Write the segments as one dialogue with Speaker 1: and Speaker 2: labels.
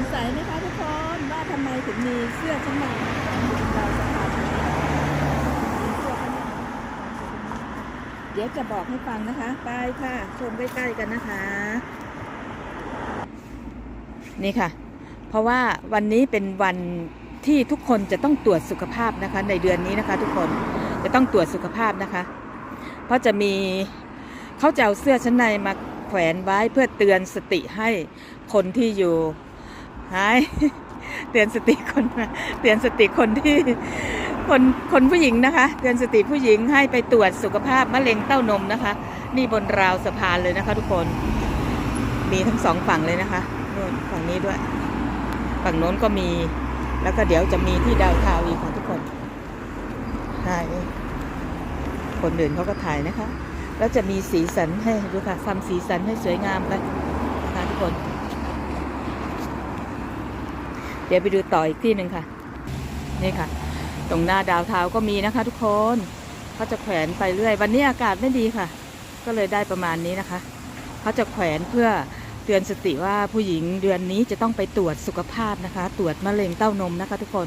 Speaker 1: งสัยไหมคะทุกคนว่าทำไมถึงมีเสื้อชั้นในเราสภาพนี้มีเสื้อชั้นในเดี๋ยวจะบอกให้ฟังนะคะ ไปค่ะ ชมใกล้ๆกันนะคะ นี่ค่ะ เพราะว่าวันนี้เป็นวันที่ทุกคนจะต้องตรวจสุขภาพนะคะ ในเดือนนี้นะคะ ทุกคนจะต้องตรวจสุขภาพนะคะ เพราะจะมีเขาจะเอาเสื้อชั้นในมาแขวนไว้เพื่อเตือนสติให้คนที่อยู่ หายเตือนสติคนเตือนสติคนที่คนคนผู้หญิงนะคะ เตือนสติผู้หญิงให้ไปตรวจสุขภาพมะเร็งเต้านมนะคะ นี่บนราวสะพานเลยนะคะ ทุกคน มีทั้งสองฝั่งเลยนะคะนู่นฝั่งนี้ด้วย ฝั่งโน้นก็มี แล้วก็เดี๋ยวจะมีที่ดาวเทาวอีกของทุกคนถ่ายคนอื่นเขาก็ถ่ายนะคะ แล้วจะมีสีสันให้ดูค่ะทำสีสันให้สวยงามไปนะคะทุกคน เดี๋ยวไปดูต่ออีกที่หนึ่งค่ะ นี่ค่ะ ตรงหน้าดาวเทาก็มีนะคะทุกคนเขาจะแขวนไปเรื่อย วันนี้อากาศไม่ดีค่ะ ก็เลยได้ประมาณนี้นะคะเขาจะแขวนเพื่อเตือนสติว่าผู้หญิงเดือนนี้จะต้องไปตรวจสุขภาพนะคะ ตรวจมะเร็งเต้านมนะคะ ทุกคน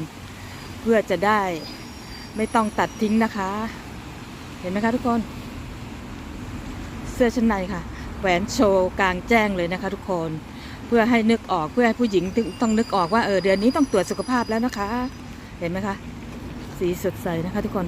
Speaker 1: เพื่อจะได้ไม่ต้องตัดทิ้งนะคะ เห็นไหมคะทุกคน เสื้อชั้นในค่ะแหวนโชว์กลางแจ้งเลยนะคะ ทุกคน พื่อให้นึกออกเพื่อให้ผู้หญิงต้องนึกออกว่าเออเดือนนี้ต้องตรวจสุขภาพแล้วนะคะ เห็นไหมคะ สีสดใสนะคะทุกคน